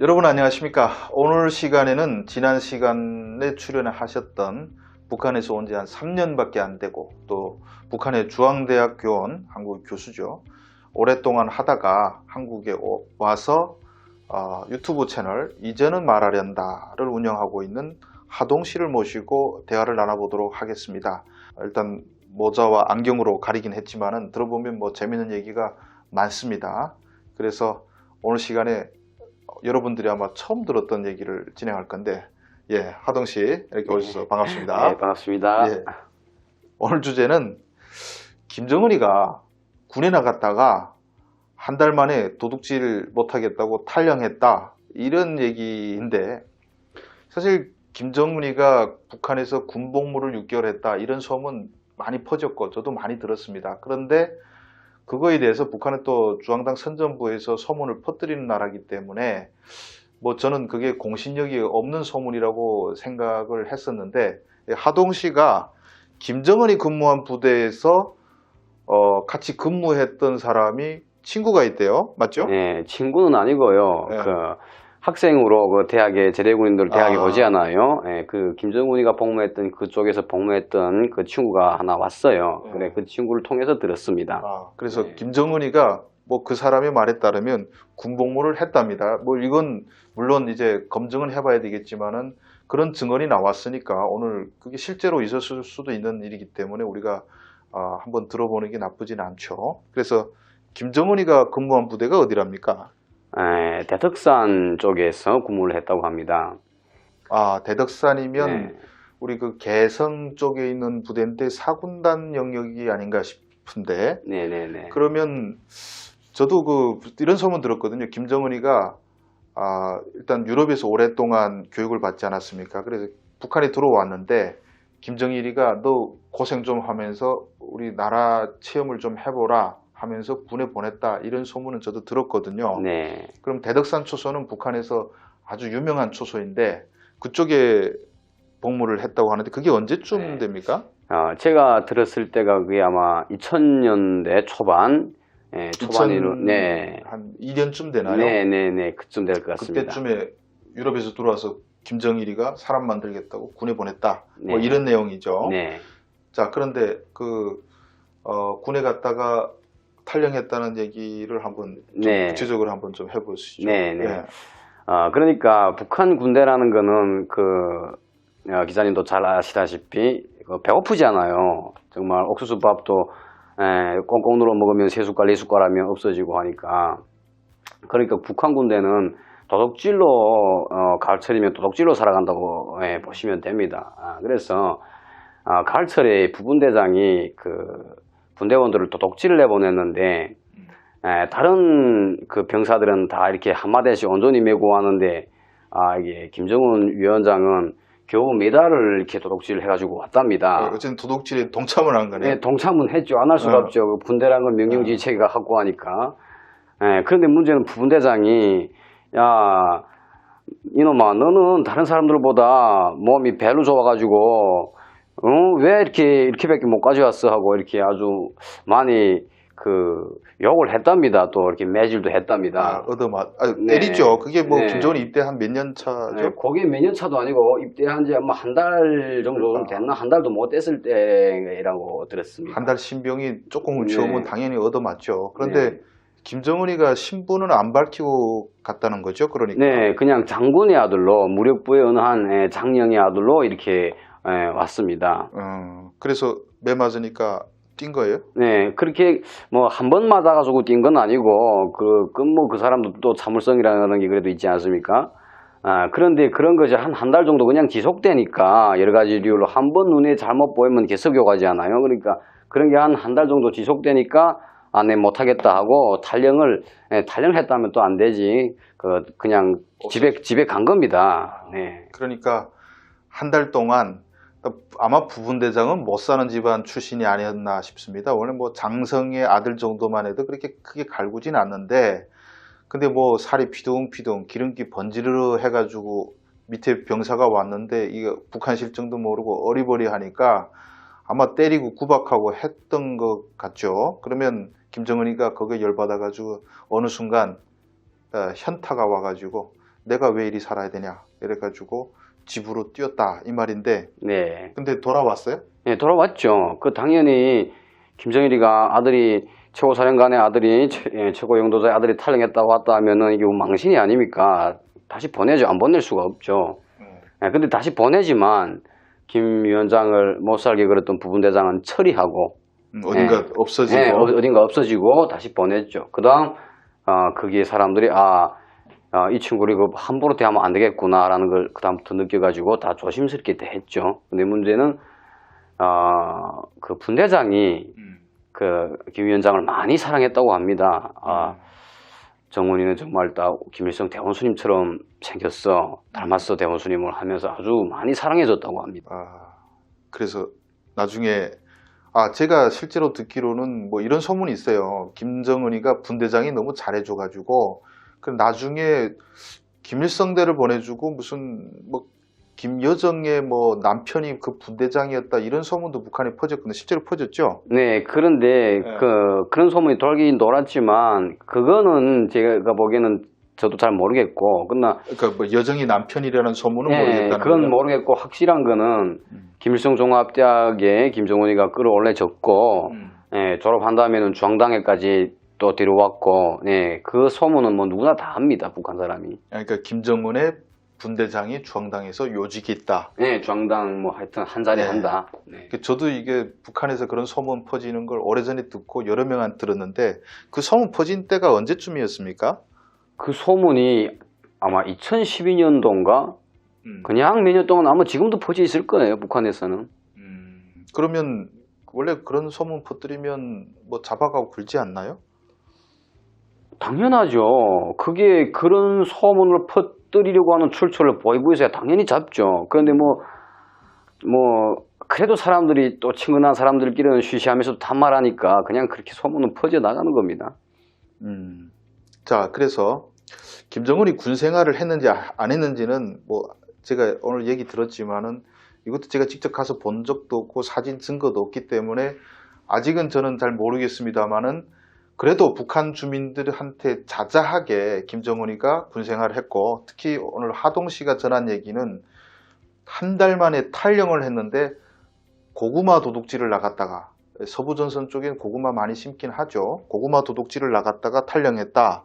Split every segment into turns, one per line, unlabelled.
여러분 안녕하십니까? 오늘 시간에는 지난 시간에 출연하셨던 북한에서 온 지 한 3년밖에 안 되고 또 북한의 중앙대학 교원 한국 교수죠. 오랫동안 하다가 한국에 오- 와서 어, 유튜브 채널 이제는 말하련다를 운영하고 있는 하동 씨를 모시고 대화를 나눠보도록 하겠습니다. 일단 모자와 안경으로 가리긴 했지만은 들어보면 뭐 재밌는 얘기가 많습니다. 그래서 오늘 시간에 여러분들이 아마 처음 들었던 얘기를 진행할 건데 예 하동 씨 이렇게 오셔서 반갑습니다.
네, 반갑습니다.
예. 오늘 주제는 김정은이가 군에 나갔다가 한 달 만에 도둑질 못하겠다고 탈영했다 이런 얘기인데 사실 김정은이가 북한에서 군복무를 6개월 했다 이런 소문 많이 퍼졌고 저도 많이 들었습니다. 그런데 그거에 대해서 북한은 또 중앙당 선전부에서 소문을 퍼뜨리는 나라기 때문에 뭐 저는 그게 공신력이 없는 소문이라고 생각을 했었는데 하동 씨가 김정은이 근무한 부대에서 어, 같이 근무했던 사람이 친구가 있대요. 맞죠?
네, 친구는 아니고요.
예.
그 학생으로 그 대학에 제대군인들 대학에
아.
오지않아요. 예, 그 김정훈이가 복무했던 그쪽에서 복무했던 그 친구가 하나 왔어요.
예.
그래 그 친구를 통해서 들었습니다.
아, 그래서
네.
김정은이가 뭐 그 사람의 말에 따르면 군복무를 했답니다. 뭐 이건 물론 이제 검증은 해봐야 되겠지만은 그런 증언이 나왔으니까 오늘 그게 실제로 있었을 수도 있는 일이기 때문에 우리가 아, 한번 들어보는 게 나쁘진 않죠. 그래서 김정은이가 근무한 부대가 어디랍니까?
예, 대덕산 쪽에서 근무를 했다고 합니다.
아 대덕산이면
네.
우리 그 개성 쪽에 있는 부대인데 사군단 영역이 아닌가 싶은데
네, 네, 네.
그러면 저도 그 이런 소문 들었거든요. 김정은이가 아, 일단 유럽에서 오랫동안 교육을 받지 않았습니까? 그래서 북한에 들어왔는데 김정일이가 너 고생 좀 하면서 우리 나라 체험을 좀 해보라 하면서 군에 보냈다 이런 소문은 저도 들었거든요.
네.
그럼 대덕산 초소는 북한에서 아주 유명한 초소인데 그쪽에 복무를 했다고 하는데 그게 언제쯤
네.
됩니까?
어, 제가 들었을 때가 그게 아마 2000년대 초반, 예, 초반으로,
2000
네.
한 2년쯤 되나요?
네, 네, 네. 그쯤 될 것 같습니다.
그때쯤에 유럽에서 들어와서 김정일이가 사람 만들겠다고 군에 보냈다. 뭐
네.
이런 내용이죠.
네.
자, 그런데 그 어, 군에 갔다가 탈영했다는 얘기를 한번 좀
네.
구체적으로 한번 좀 해보시죠.
네, 네.
예.
어, 그러니까 북한 군대라는 거는 그 어, 기자님도 잘 아시다시피 그 배고프지 않아요. 정말 옥수수밥도 에, 꽁꽁 눌러 먹으면 세 숟갈, 네 숟갈 하면 없어지고 하니까. 그러니까 북한 군대는 도둑질로 어, 가을철이면 도둑질로 살아간다고 예, 보시면 됩니다. 아, 그래서 아, 가을철에 부분대장이 그 분대원들을 도둑질을 내보냈는데 에, 다른 그 병사들은 다 이렇게 한마디씩 온전히 메고 하는데 아 이게 김정은 위원장은 겨우 메달을 이렇게 도둑질을 해가지고 왔답니다.
예, 어쨌든 도둑질에 동참을 한 거네요.
네, 동참은 했죠. 안 할 수가
어.
없죠. 그 분대라는 건 명령지 체계가 갖고 하니까. 예, 그런데 문제는 부분대장이 야 이놈아 너는 다른 사람들보다 몸이 배로 좋아가지고 어, 왜 이렇게 이렇게밖에 못 가져왔어 하고 이렇게 아주 많이 그 욕을 했답니다. 또 이렇게 매질도
아,
했답니다.
얻어맞, 아,
네.
때리죠. 그게 뭐
네.
김정은이 입대한 몇 년 차죠?
네, 그게 몇 년 차도 아니고 입대한 지 아마 한 달 정도 좀 됐나 한 달도 못 됐을 때라고 들었습니다.
한 달 신병이 조금을
네.
채우면 당연히 얻어맞죠. 그런데
네.
김정은이가 신분은 안 밝히고 갔다는 거죠. 그러니까.
네, 그냥 장군의 아들로 무력부의 어느 한 예, 장령의 아들로 이렇게 예, 왔습니다.
어, 그래서 매 맞으니까 뛴 거예요?
네, 그렇게 뭐 한 번 맞아가지고 뛴 건 아니고 그, 그뭐 그 사람도 또 참을성이라는 게 그래도 있지 않습니까? 아, 그런데 그런 것이 한 한 달 정도 그냥 지속되니까 여러 가지 이유로 한 번 눈에 잘못 보이면 계속 요가지 않아요. 그러니까 그런 게 한 한 달 정도 지속되니까 아, 네, 못하겠다 하고 탈령을, 예, 탈령했다면 또 안 되지. 그, 그냥 집에, 집에 간 겁니다. 네.
그러니까 한 달 동안 아마 부분대장은 못 사는 집안 출신이 아니었나 싶습니다. 원래 뭐 장성의 아들 정도만 해도 그렇게 크게 갈구진 않는데 근데 뭐 살이 피둥피둥 기름기 번지르르 해가지고 밑에 병사가 왔는데 이거 북한 실정도 모르고 어리버리하니까 아마 때리고 구박하고 했던 것 같죠. 그러면 김정은이가 거기에 열받아가지고 어느 순간 어, 현타가 와가지고 내가 왜 이리 살아야 되냐 이래가지고 집으로 뛰었다 이 말인데
네.
근데 돌아왔어요?
네, 돌아왔죠. 그 당연히 김정일이가 아들이 최고사령관의 아들이 최, 예, 최고 영도자의 아들이 탈영했다고 왔다 하면은 이게 뭐 망신이 아닙니까? 다시 보내죠. 안 보낼 수가 없죠. 예, 근데 다시 보내지만 김 위원장을 못 살게 그랬던 부분대장은 처리하고
음, 어딘가 없어지고
예, 어- 어딘가 없어지고 다시 보냈죠. 그 다음, 어, 거기에 사람들이, 아, 어, 이 친구를 이거 함부로 대하면 안 되겠구나라는 걸 그다음부터 느껴가지고 다 조심스럽게 대했죠. 근데 문제는, 어, 그 분대장이
음.
그김 위원장을 많이 사랑했다고 합니다. 아,
음.
정훈이는 정말 딱 김일성 대원수님처럼 생겼어. 닮았어, 대원수님을 하면서 아주 많이 사랑해줬다고 합니다.
아, 그래서 나중에 아 제가 실제로 듣기로는 뭐 이런 소문이 있어요. 김정은이가 분대장이 너무 잘해줘가지고 그 나중에 김일성대를 보내주고 무슨 뭐 김여정의 뭐 남편이 그 분대장이었다 이런 소문도 북한에 퍼졌거든요. 실제로 퍼졌죠.
네, 그런데
네.
그 그런 소문이 돌긴 돌았지만 그거는 제가 보기에는 저도 잘 모르겠고, 그러나
그러니까 뭐 여정이 남편이라는 소문은
예,
모르겠다는
그건
거죠.
모르겠고 확실한 거는
음.
김일성 종합대학에 김정은이가 끌어올려졌고,
음.
예, 졸업한 다음에는 중앙당에까지 또 데려왔고, 예, 그 소문은 뭐 누구나 다 합니다, 북한 사람이.
그러니까 김정은의 분대장이 중앙당에서 요직이 있다.
예, 중앙당 뭐 하여튼 한 자리
네.
한다. 네.
그 저도 이게 북한에서 그런 소문 퍼지는 걸 오래전에 듣고 여러 명한테 들었는데 그 소문 퍼진 때가 언제쯤이었습니까?
그 소문이 아마 2012년도인가
음.
그냥 몇 년 동안 아마 지금도 퍼져 있을 거예요, 북한에서는.
음. 그러면 원래 그런 소문 퍼뜨리면 뭐 잡아가고 굴지 않나요?
당연하죠. 그게 그런 소문을 퍼뜨리려고 하는 출처를 보이부에서야 당연히 잡죠. 그런데 뭐, 뭐, 그래도 사람들이 또 친근한 사람들끼리는 쉬쉬하면서 단말하니까 그냥 그렇게 소문은 퍼져 나가는 겁니다.
음. 자, 그래서 김정은이 군 생활을 했는지 아- 안 했는지는 뭐 제가 오늘 얘기 들었지만은 이것도 제가 직접 가서 본 적도 없고 사진 증거도 없기 때문에 아직은 저는 잘 모르겠습니다만은 그래도 북한 주민들한테 자자하게 김정은이가 군 생활을 했고 특히 오늘 하동 씨가 전한 얘기는 한 달 만에 탈영을 했는데 고구마 도둑질을 나갔다가 서부전선 쪽엔 고구마 많이 심긴 하죠. 고구마 도둑질을 나갔다가 탈영했다.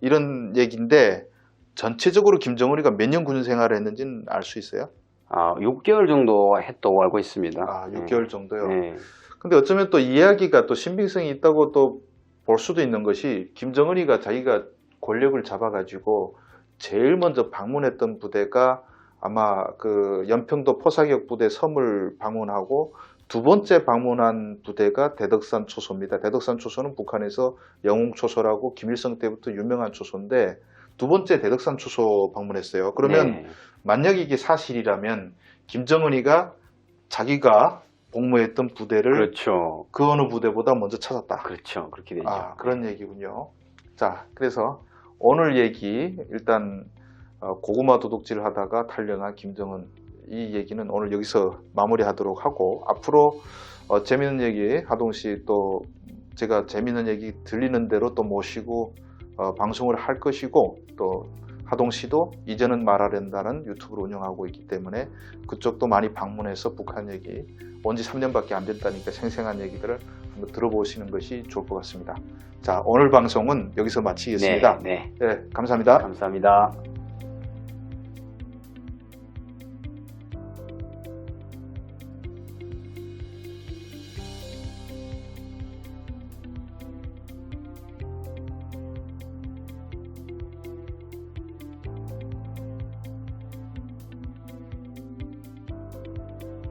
이런 얘기인데 전체적으로 김정은이가 몇 년 군 생활을 했는지는 알 수 있어요?
아, 6개월 정도 했다고 알고 있습니다.
아, 6개월 정도요.
네.
근데 어쩌면 또 이야기가 또 신빙성이 있다고 또 볼 수도 있는 것이 김정은이가 자기가 권력을 잡아가지고 제일 먼저 방문했던 부대가 아마 그 연평도 포사격 부대 섬을 방문하고 두 번째 방문한 부대가 대덕산 초소입니다. 대덕산 초소는 북한에서 영웅 초소라고 김일성 때부터 유명한 초소인데 두 번째 대덕산 초소 방문했어요. 그러면
네.
만약 이게 사실이라면 김정은이가 자기가 복무했던 부대를
그렇죠.
그 어느 부대보다 먼저 찾았다.
그렇죠. 그렇게 되죠.
아, 그런 얘기군요. 자, 그래서 오늘 얘기 일단 어, 고구마 도둑질 하다가 탈령한 김정은 이 얘기는 오늘 여기서 마무리하도록 하고 앞으로 어, 재밌는 얘기 하동 씨 또 제가 재밌는 얘기 들리는 대로 또 모시고 어, 방송을 할 것이고 또 하동 씨도 이제는 말하랜다는 유튜브를 운영하고 있기 때문에 그쪽도 많이 방문해서 북한 얘기 온 지 3년밖에 안 됐다니까 생생한 얘기들을 한번 들어보시는 것이 좋을 것 같습니다. 자, 오늘 방송은 여기서 마치겠습니다.
네, 네.
네, 감사합니다.
감사합니다.